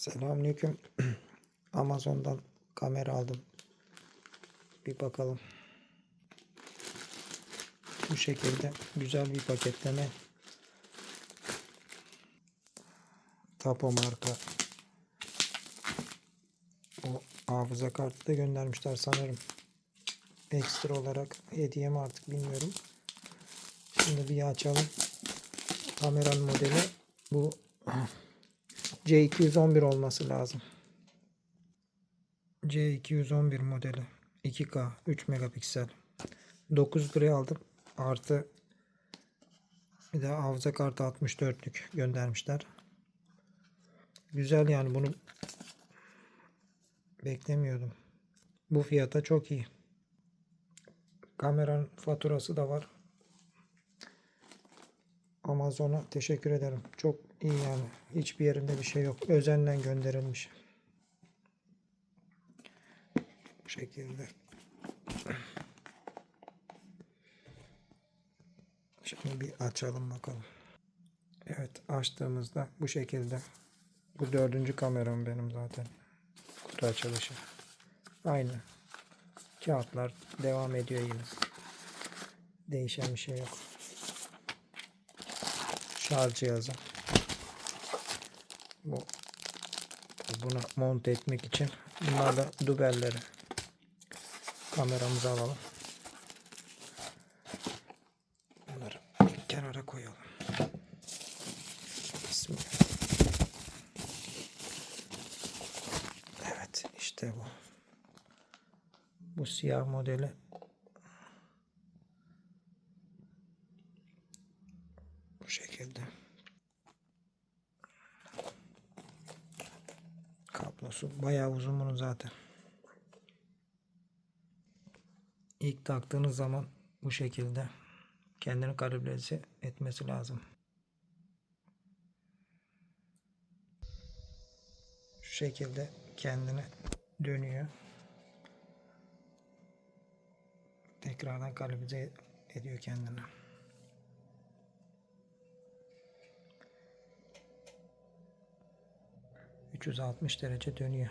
Selamünaleyküm. Amazon'dan kamera aldım. Bir bakalım. Bu şekilde güzel bir paketleme. Tapo marka. O hafıza kartı da göndermişler sanırım. Ekstra olarak hediye mi artık bilmiyorum. Şimdi bir açalım. Kameranın modeli bu C211 olması lazım. C211 modeli. 2K 3 megapiksel. 9 liraya aldım. Artı bir de hafıza kartı 64'lük göndermişler. Güzel yani bunu beklemiyordum. Bu fiyata çok iyi. Kameranın faturası da var. Amazon'a teşekkür ederim. Çok iyi yani. Hiçbir yerinde bir şey yok. Özenle gönderilmiş. Bu şekilde. Şimdi bir açalım bakalım. Evet açtığımızda bu şekilde. Bu dördüncü kameram benim zaten. Kutu açılışı. Aynı. Kağıtlar devam ediyor yine. Değişen bir şey yok şarj cihazı. Bu buna monte etmek için bunlar da dubelleri. Kameramızı alalım. Bunları kenara koyalım. Bismillah. Evet işte bu. Bu siyah modeli Bu şekilde. Kablosu bayağı uzun bunun zaten. İlk taktığınız zaman bu şekilde kendini kalibresi etmesi lazım. Şu şekilde kendini dönüyor. Tekrardan kalibre ediyor kendini. ...360 derece dönüyor.